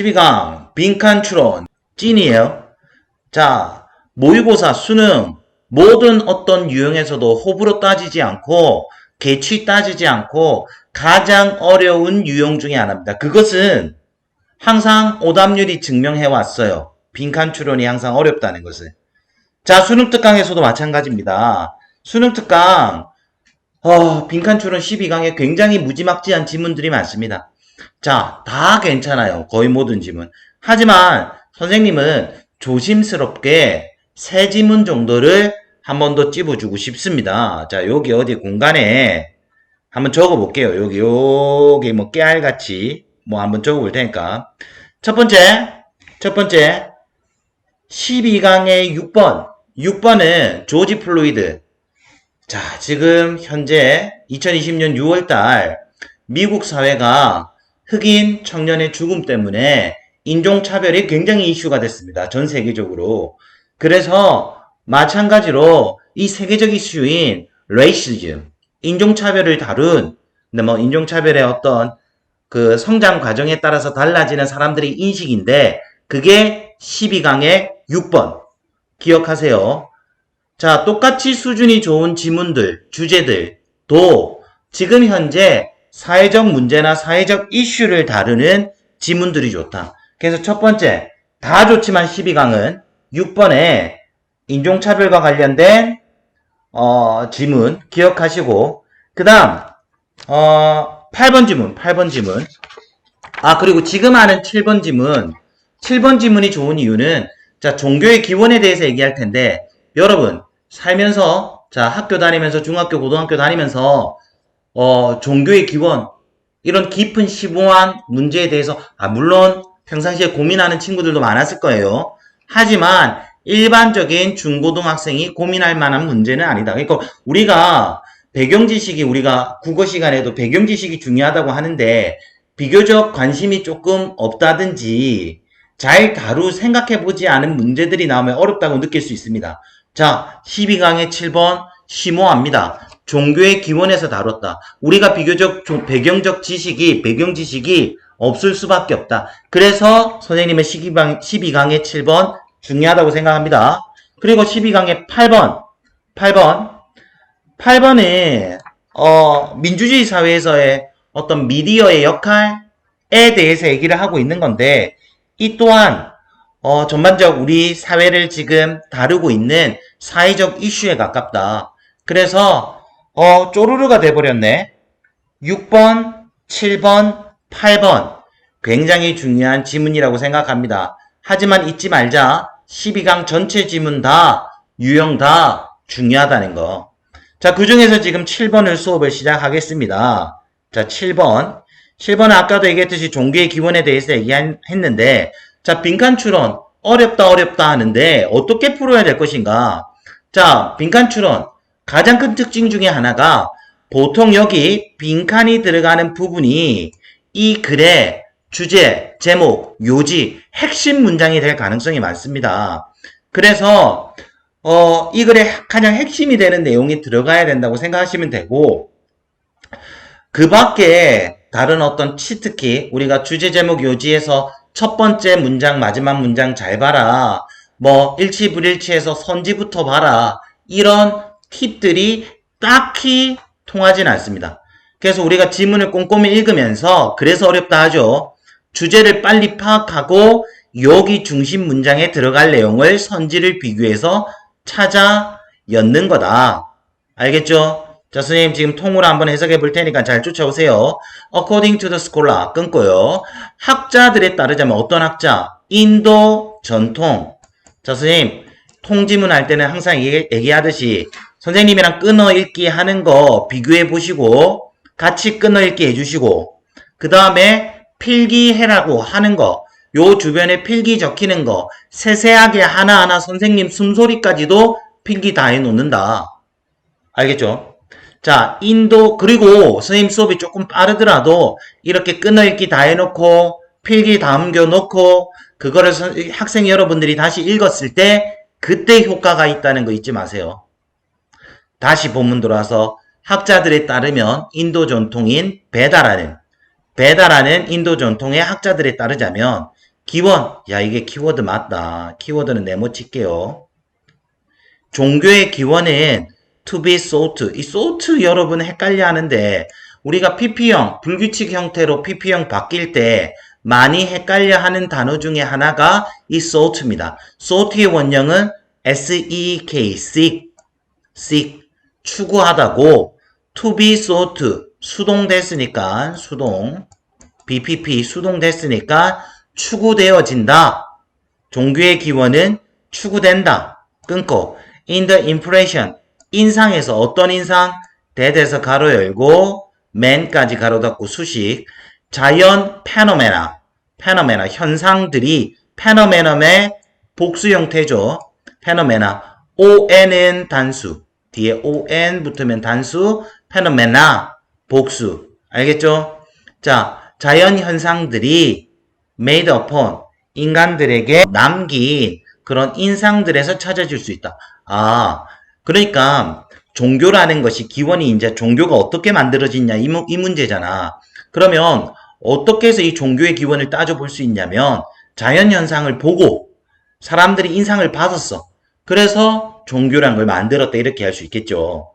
12강 빈칸 추론 찐이에요. 자, 모의고사, 수능 모든 어떤 유형에서도 호불호 따지지 않고 개취 따지지 않고 가장 어려운 유형 중에 하나입니다. 그것은 항상 오답률이 증명해 왔어요. 빈칸 추론이 항상 어렵다는 것을. 자, 수능 특강에서도 마찬가지입니다. 수능 특강 어, 빈칸 추론 12강에 굉장히 무지막지한 지문들이 많습니다. 자, 다 괜찮아요. 거의 모든 지문. 하지만 선생님은 조심스럽게 세 지문 정도를 한 번 더 찝어주고 싶습니다. 자, 여기 어디 공간에 한번 적어볼게요. 여기, 여기 뭐 깨알같이 뭐 한번 적어볼 테니까. 첫 번째, 첫 번째, 12강의 6번. 6번은 조지 플로이드. 자, 지금 현재 2020년 6월달 미국 사회가 흑인 청년의 죽음 때문에 인종차별이 굉장히 이슈가 됐습니다. 전 세계적으로. 그래서 마찬가지로 이 세계적 이슈인 레이시즘, 인종차별을 다룬, 근데 뭐 인종차별의 어떤 그 성장 과정에 따라서 달라지는 사람들의 인식인데 그게 12강의 6번. 기억하세요. 자, 똑같이 수준이 좋은 지문들, 주제들도 지금 현재 사회적 문제나 사회적 이슈를 다루는 지문들이 좋다. 그래서 첫 번째, 다 좋지만 12강은 6번에 인종차별과 관련된 어, 지문 기억하시고 그 다음 어, 8번 지문, 8번 지문 아 그리고 지금 하는 7번 지문 7번 지문이 좋은 이유는 자 종교의 기원에 대해서 얘기할 텐데 여러분 살면서 자 학교 다니면서 중학교 고등학교 다니면서 어 종교의 기원 이런 깊은 심오한 문제에 대해서 아 물론 평상시에 고민하는 친구들도 많았을 거예요. 하지만 일반적인 중고등학생이 고민할 만한 문제는 아니다. 그러니까 우리가 배경 지식이 우리가 국어 시간에도 배경 지식이 중요하다고 하는데 비교적 관심이 조금 없다든지 잘 다루 생각해 보지 않은 문제들이 나오면 어렵다고 느낄 수 있습니다. 자, 12강의 7번 심오합니다. 종교의 기원에서 다뤘다. 우리가 비교적 조- 배경적 지식이 배경 지식이 없을 수밖에 없다. 그래서 선생님의 12강, 12강의 7번 중요하다고 생각합니다. 그리고 12강의 8번 8번 8번은 어, 민주주의 사회에서의 어떤 미디어의 역할에 대해서 얘기를 하고 있는 건데 이 또한 어, 전반적 우리 사회를 지금 다루고 있는 사회적 이슈에 가깝다. 그래서 어, 쪼르르가 돼버렸네. 6번, 7번, 8번 굉장히 중요한 지문이라고 생각합니다. 하지만 잊지 말자. 12강 전체 지문 다 유형 다 중요하다는 거. 자, 그 중에서 지금 7번을 수업을 시작하겠습니다. 자, 7번. 7번은 아까도 얘기했듯이 종교의 기원에 대해서 얘기했는데, 자, 빈칸 추론. 어렵다, 어렵다 하는데, 어떻게 풀어야 될 것인가? 자, 빈칸 추론. 가장 큰 특징 중에 하나가, 보통 여기 빈칸이 들어가는 부분이 이 글의 주제, 제목, 요지, 핵심 문장이 될 가능성이 많습니다. 그래서, 어, 이 글의 가장 핵심이 되는 내용이 들어가야 된다고 생각하시면 되고, 그 밖에 다른 어떤 치트키, 우리가 주제, 제목, 요지에서 첫 번째 문장, 마지막 문장 잘 봐라. 뭐, 일치 불일치에서 선지부터 봐라. 이런 팁들이 딱히 통하진 않습니다. 그래서 우리가 지문을 꼼꼼히 읽으면서, 그래서 어렵다 하죠. 주제를 빨리 파악하고, 여기 중심 문장에 들어갈 내용을 선지를 비교해서 찾아 엮는 거다. 알겠죠? 자, 선생님 지금 통으로 한번 해석해 볼 테니까 잘 쫓아오세요. According to the scholar 끊고요. 학자들에 따르자면 어떤 학자? 인도 전통. 자, 선생님 통지문 할 때는 항상 얘기, 얘기하듯이 선생님이랑 끊어 읽기 하는 거 비교해 보시고 같이 끊어 읽기 해주시고 그 다음에 필기해라고 하는 거, 요 주변에 필기 적히는 거, 세세하게 하나하나 선생님 숨소리까지도 필기 다 해놓는다. 알겠죠? 자, 인도, 그리고 선생님 수업이 조금 빠르더라도 이렇게 끊어읽기 다 해놓고 필기 다 옮겨놓고 그거를 선- 학생 여러분들이 다시 읽었을 때 그때 효과가 있다는 거 잊지 마세요. 다시 본문 돌아서 학자들에 따르면 인도 전통인 베다라는 베다라는 인도 전통의 학자들에 따르자면 기원. 야, 이게 키워드 맞다. 키워드는 네모 칠게요. 종교의 기원은 to be sought. 이 sought 여러분 헷갈려 하는데, 우리가 PP형, 불규칙 형태로 PP형 바뀔 때 많이 헷갈려 하는 단어 중에 하나가 이 sought입니다. sought의 원형은 S-E-E-K, seek, seek, 추구하다고, to be sought, 수동됐으니까, 수동, BPP, 수동됐으니까, 추구되어진다. 종교의 기원은 추구된다. 끊고, in the impression, 인상에서 어떤 인상? 대대에서 가로 열고, man까지 가로 닫고 수식, 자연 페노메나, 페노메나, 현상들이 페노메넘의 복수 형태죠. 페노메나, on은 단수, 뒤에 on 붙으면 단수, 페노메나, 복수. 알겠죠? 자, 자연 현상들이 made upon, 인간들에게 남긴 그런 인상들에서 찾아질 수 있다. 아, 그러니까 종교라는 것이 기원이 이제 종교가 어떻게 만들어지냐 이, 문- 이 문제잖아. 그러면 어떻게 해서 이 종교의 기원을 따져볼 수 있냐면 자연 현상을 보고 사람들이 인상을 받았어. 그래서 종교란 걸 만들었다 이렇게 할 수 있겠죠.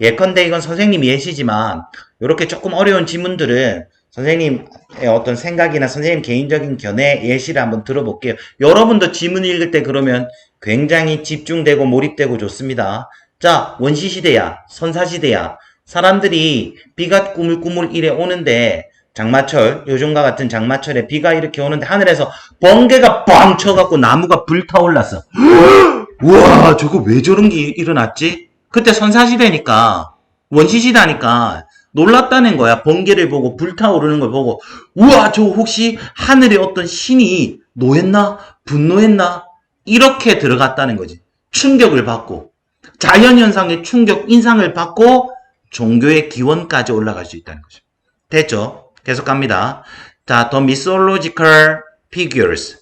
예컨대 이건 선생님 예시지만 이렇게 조금 어려운 지문들은 선생님의 어떤 생각이나 선생님 개인적인 견해 예시를 한번 들어볼게요. 여러분도 지문 읽을 때 그러면 굉장히 집중되고 몰입되고 좋습니다. 자, 원시시대야, 선사시대야. 사람들이 비가 꾸물꾸물 이래 오는데 장마철, 요즘과 같은 장마철에 비가 이렇게 오는데 하늘에서 번개가 빵 쳐갖고 나무가 불타올랐어. 우와, 저거 왜 저런 게 일어났지? 그때 선사시대니까, 원시시대니까 놀랐다는 거야. 번개를 보고 불타오르는 걸 보고, 우와, 저 혹시 하늘에 어떤 신이 노했나? 분노했나? 이렇게 들어갔다는 거지. 충격을 받고, 자연현상의 충격, 인상을 받고, 종교의 기원까지 올라갈 수 있다는 거죠. 됐죠? 계속 갑니다. 자, the mythological figures.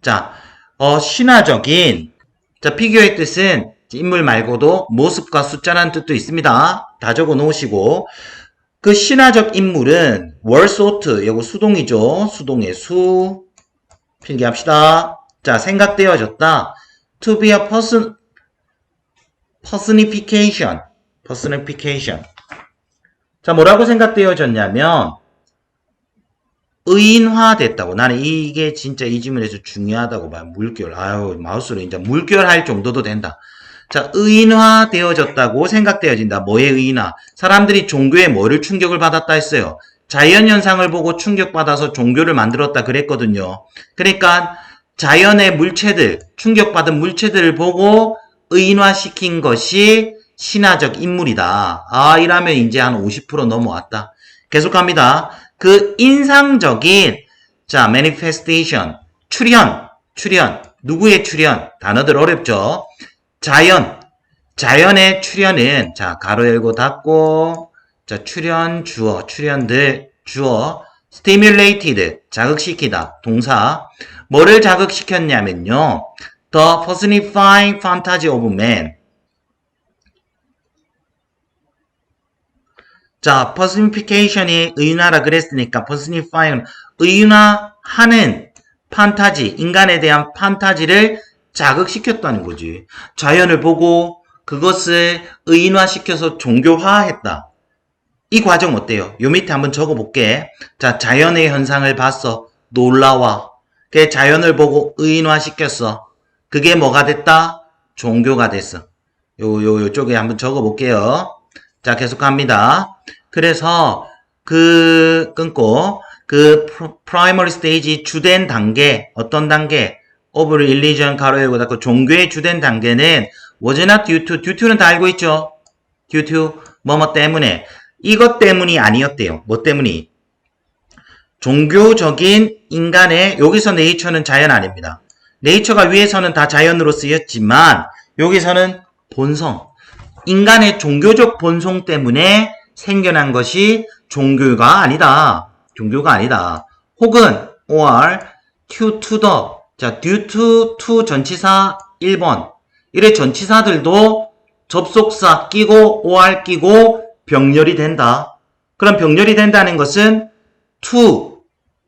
자, 어, 신화적인, 자, 피규어의 뜻은 인물 말고도 모습과 숫자라는 뜻도 있습니다. 다 적어 놓으시고, 그 신화적 인물은 월소트, 요거 수동이죠. 수동의 수. 필기합시다. 자, 생각되어졌다. to be a person, personification. personification. 자, 뭐라고 생각되어졌냐면, 의인화됐다고. 나는 이게 진짜 이 질문에서 중요하다고 봐요. 물결. 아유, 마우스로 이제 물결 할 정도도 된다. 자, 의인화되어졌다고 생각되어진다. 뭐의 의인화? 사람들이 종교에 뭐를 충격을 받았다 했어요. 자연현상을 보고 충격받아서 종교를 만들었다 그랬거든요. 그러니까 자연의 물체들, 충격받은 물체들을 보고 의인화시킨 것이 신화적 인물이다. 아, 이라면 이제 한 50% 넘어왔다. 계속합니다. 그 인상적인 자 manifestation 출현 출현. 누구의 출현? 단어들 어렵죠? 자연. 자연의 출현은 자 가로 열고 닫고 자 출현 주어 출현들 주어. stimulated 자극시키다 동사. 뭐를 자극시켰냐면요. The personifying fantasy of man 자, personification이 의인화라 그랬으니까 personifying 의인화하는 판타지, 인간에 대한 판타지를 자극시켰다는 거지. 자연을 보고 그것을 의인화시켜서 종교화했다. 이 과정 어때요? 요 밑에 한번 적어볼게. 자, 자연의 현상을 봤어. 놀라워. 그 자연을 보고 의인화시켰어. 그게 뭐가 됐다? 종교가 됐어. 요, 요, 요쪽에 한번 적어볼게요. 자, 계속합니다. 그래서 그 끊고 그 프라이머리 스테이지 주된 단계 어떤 단계? of religion 가로 열고 닫고 종교의 주된 단계는 was not due to due to는 다 알고 있죠. due to 뭐뭐 때문에 이것 때문이 아니었대요. 뭐 때문이? 종교적인 인간의 여기서 네이처는 자연 아닙니다. 네이처가 위에서는 다 자연으로 쓰였지만 여기서는 본성 인간의 종교적 본성 때문에 생겨난 것이 종교가 아니다. 종교가 아니다. 혹은 or due to the 자 due to to 전치사 1번 이래 전치사들도 접속사 끼고 or 끼고 병렬이 된다. 그럼 병렬이 된다는 것은 to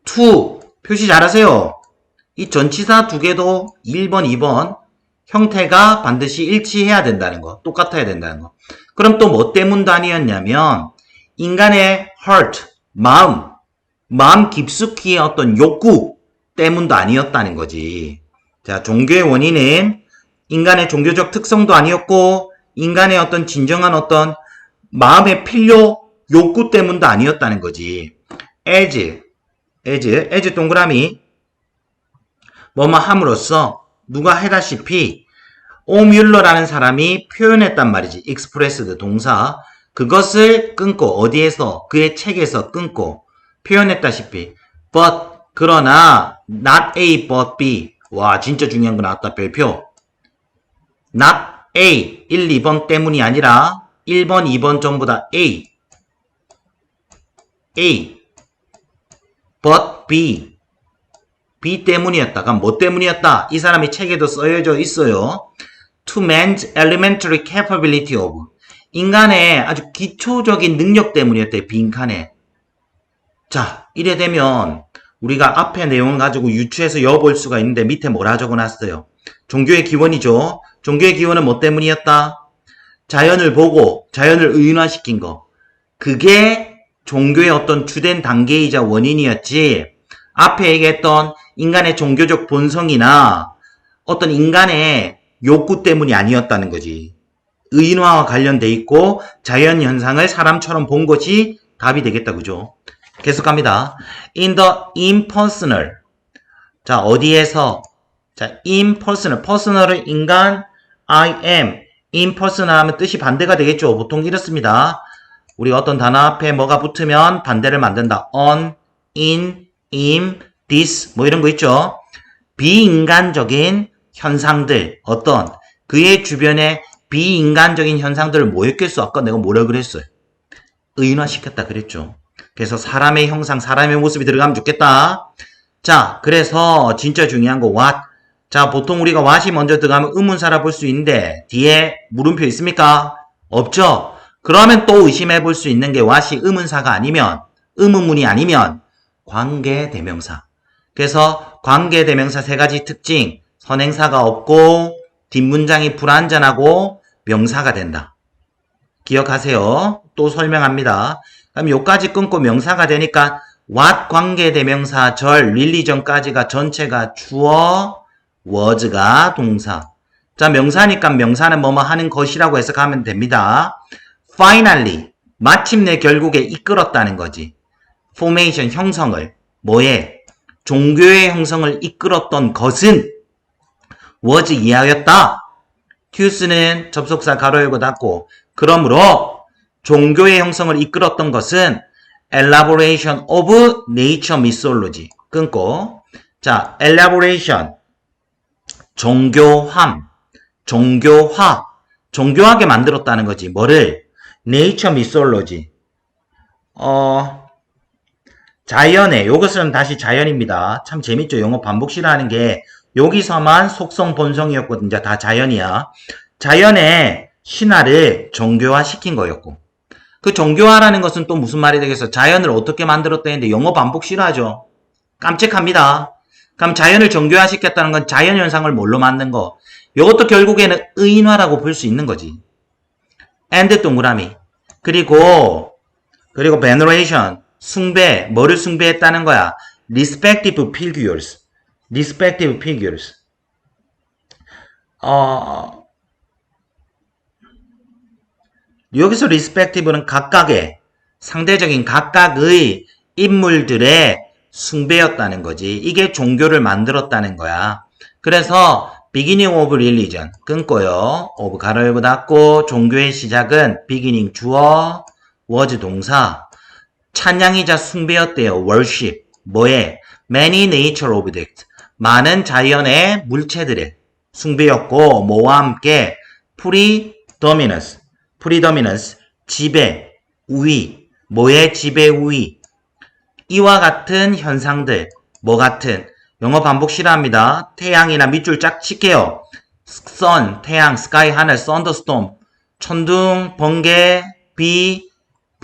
to 표시 잘하세요. 이 전치사 두 개도 1번, 2번 형태가 반드시 일치해야 된다는 거, 똑같아야 된다는 거. 그럼 또 뭐 때문 단위였냐면 인간의 heart, 마음, 마음 깊숙이의 어떤 욕구 때문도 아니었다는 거지. 자, 종교의 원인은 인간의 종교적 특성도 아니었고 인간의 어떤 진정한 어떤 마음의 필요, 욕구 때문도 아니었다는 거지. as, as, as 동그라미 뭐뭐 함으로써 누가 해다시피 오뮬러라는 사람이 표현했단 말이지. expressed 동사. 그것을 끊고 어디에서 그의 책에서 끊고 표현했다시피. But 그러나 not A but B 와 진짜 중요한 거 나왔다 별표. Not A. 1, 2번 때문이 아니라 1번, 2번 전부 다 A. A. But B B 때문이었다. 그럼 뭐 때문이었다? 이 사람이 책에도 써여져 있어요. To man's elementary capability of 인간의 아주 기초적인 능력 때문이었대. 빈칸에. 자, 이래 되면 우리가 앞에 내용을 가지고 유추해서 여볼 수가 있는데 밑에 뭐라 적어놨어요? 종교의 기원이죠. 종교의 기원은 뭐 때문이었다? 자연을 보고 자연을 의인화시킨 거. 그게 종교의 어떤 주된 단계이자 원인이었지. 앞에 얘기했던 인간의 종교적 본성이나 어떤 인간의 욕구 때문이 아니었다는 거지. 의인화와 관련돼 있고 자연 현상을 사람처럼 본 것이 답이 되겠다 그죠? 계속합니다. In the impersonal. 자, 어디에서? 자, impersonal. personal은 인간, I am. impersonal 하면 뜻이 반대가 되겠죠. 보통 이렇습니다. 우리 어떤 단어 앞에 뭐가 붙으면 반대를 만든다. on, in, im, this 뭐 이런 거 있죠. 비인간적인 현상들 어떤 그의 주변에 비인간적인 현상들을 뭐였겠어? 아까 내가 뭐라 그랬어요? 의인화시켰다 그랬죠. 그래서 사람의 형상, 사람의 모습이 들어가면 좋겠다. 자, 그래서 진짜 중요한 거 what. 자, 보통 우리가 what이 먼저 들어가면 의문사라 볼 수 있는데 뒤에 물음표 있습니까? 없죠? 그러면 또 의심해 볼 수 있는 게 what이 의문사가 아니면 의문문이 아니면 관계 대명사. 그래서 관계 대명사 세 가지 특징. 선행사가 없고 뒷문장이 불완전하고 명사가 된다. 기억하세요. 또 설명합니다. 그럼 요까지 끊고 명사가 되니까 what 관계 대명사 절 릴리전까지가 전체가 주어 was가 동사. 자 명사니까 명사는 뭐뭐 하는 것이라고 해석하면 됩니다. finally 마침내 결국에 이끌었다는 거지. Formation 형성을 뭐에? 종교의 형성을 이끌었던 것은 was 이하였다. 튜스는 접속사 가로 열고 닫고 그러므로 종교의 형성을 이끌었던 것은 elaboration of nature mythology. 끊고 자 elaboration. 종교함 종교화. 종교하게 만들었다는 거지. 뭐를? nature mythology. 어 자연의 요것은 다시 자연입니다 참 재밌죠 영어 반복시라는 게 여기서만 속성 본성이었거든요 다 자연이야 자연의 신화를 종교화 시킨 거였고 그 종교화라는 것은 또 무슨 말이 되겠어? 자연을 어떻게 만들었다 했는데 영어 반복 싫어하죠. 깜찍합니다. 그럼 자연을 종교화 시켰다는 건 자연 현상을 뭘로 만든 거? 이것도 결국에는 의인화라고 볼 수 있는 거지. and 동그라미. 그리고 그리고 veneration 숭배 뭐를 숭배했다는 거야? respective figures. respective figures. 어 여기서 respective는 각각의 상대적인 각각의 인물들의 숭배였다는 거지. 이게 종교를 만들었다는 거야. 그래서 beginning of religion 끊고요. of 가로 열고 닫고 종교의 시작은 beginning 주어 was 동사 찬양이자 숭배였대요. worship. 뭐에? many nature object 많은 자연의 물체들의 숭배였고 뭐와 함께? predominance. predominance, 지배, 우위, 뭐의 지배 우위. 이와 같은 현상들, 뭐 같은, 영어 반복 싫어합니다. 태양이나 밑줄 짝 칠게요. sun, 태양, sky, 하늘, thunderstorm, 천둥, 번개, 비,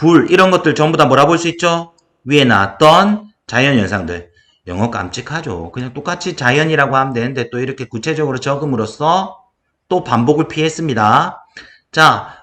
불, 이런 것들 전부 다 뭐라 볼 수 있죠? 위에 나왔던 자연 현상들. 영어 깜찍하죠. 그냥 똑같이 자연이라고 하면 되는데 또 이렇게 구체적으로 적음으로써 또 반복을 피했습니다. 자,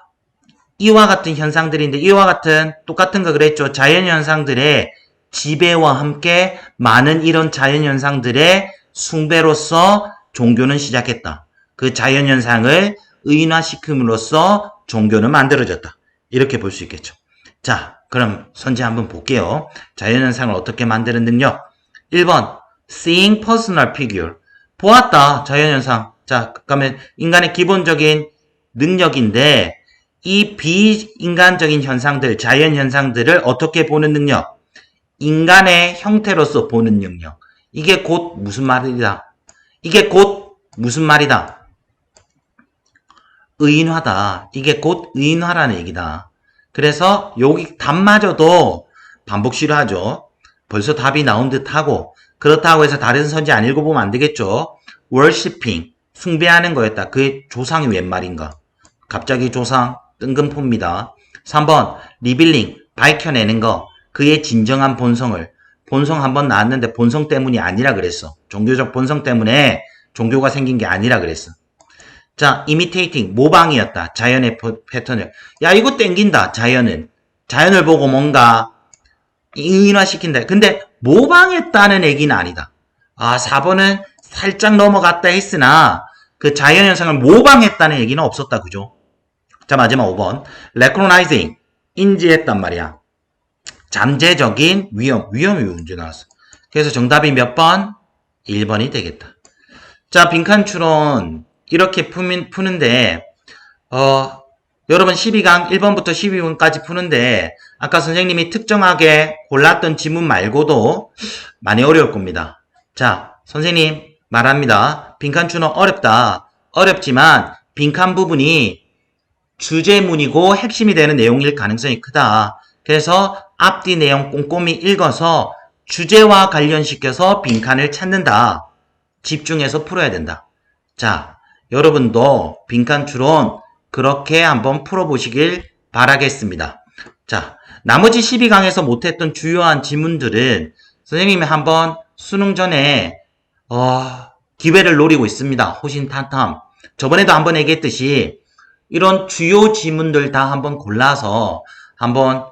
이와 같은 현상들인데 이와 같은 똑같은 거 그랬죠. 자연 현상들의 지배와 함께 많은 이런 자연 현상들의 숭배로서 종교는 시작했다. 그 자연 현상을 의인화시킴으로써 종교는 만들어졌다. 이렇게 볼 수 있겠죠. 자, 그럼 선제 한번 볼게요. 자연 현상을 어떻게 만드는 능력? 1번 seeing personal figure 보았다 자연 현상. 자, 그러면 인간의 기본적인 능력인데 이 비인간적인 현상들, 자연 현상들을 어떻게 보는 능력? 인간의 형태로서 보는 능력. 이게 곧 무슨 말이다? 이게 곧 무슨 말이다? 의인화다. 이게 곧 의인화라는 얘기다. 그래서 여기 답마저도 반복 싫어하죠. 벌써 답이 나온 듯 하고 그렇다고 해서 다른 선지 안 읽어보면 안 되겠죠. worshipping 숭배하는 거였다. 그의 조상이 웬 말인가? 갑자기 조상 뜬금포입니다. 3번 리빌링 밝혀내는 거 그의 진정한 본성을 본성 한번 나왔는데 본성 때문이 아니라 그랬어. 종교적 본성 때문에 종교가 생긴 게 아니라 그랬어. 자, imitating 모방이었다. 자연의 퍼- 패턴을. 야, 이거 땡긴다. 자연은. 자연을 보고 뭔가 의인화시킨다. 근데 모방했다는 얘기는 아니다. 아, 4번은 살짝 넘어갔다 했으나 그 자연 현상을 모방했다는 얘기는 없었다. 그죠? 자, 마지막 5번. recognizing 인지했단 말이야. 잠재적인 위험, 위험이 문제 나왔어. 그래서 정답이 몇 번? 1번이 되겠다. 자, 빈칸 추론 이렇게 푸면, 푸는데 어, 여러분 12강 1번부터 12번까지 푸는데 아까 선생님이 특정하게 골랐던 지문 말고도 많이 어려울 겁니다. 자, 선생님 말합니다. 빈칸 추론 어렵다. 어렵지만 빈칸 부분이 주제문이고 핵심이 되는 내용일 가능성이 크다. 그래서 앞뒤 내용 꼼꼼히 읽어서 주제와 관련시켜서 빈칸을 찾는다. 집중해서 풀어야 된다. 자, 여러분도 빈칸 추론 그렇게 한번 풀어보시길 바라겠습니다. 자, 나머지 12강에서 못했던 주요한 지문들은 선생님이 한번 수능 전에 어, 기회를 노리고 있습니다. 호신탄탐. 저번에도 한번 얘기했듯이 이런 주요 지문들 다 한번 골라서 한번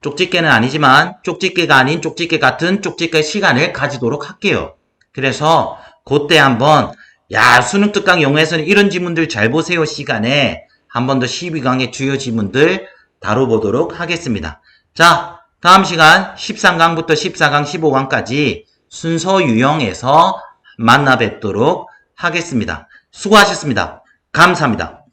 쪽집게는 아니지만 쪽집게가 아닌 쪽집게 같은 쪽집게 시간을 가지도록 할게요. 그래서 그때 한번 야 수능 특강 영어에서는 이런 지문들 잘 보세요 시간에 한 번 더 12강의 주요 지문들 다뤄보도록 하겠습니다. 자 다음 시간 13강부터 14강 15강까지 순서 유형에서 만나 뵙도록 하겠습니다. 수고하셨습니다. 감사합니다.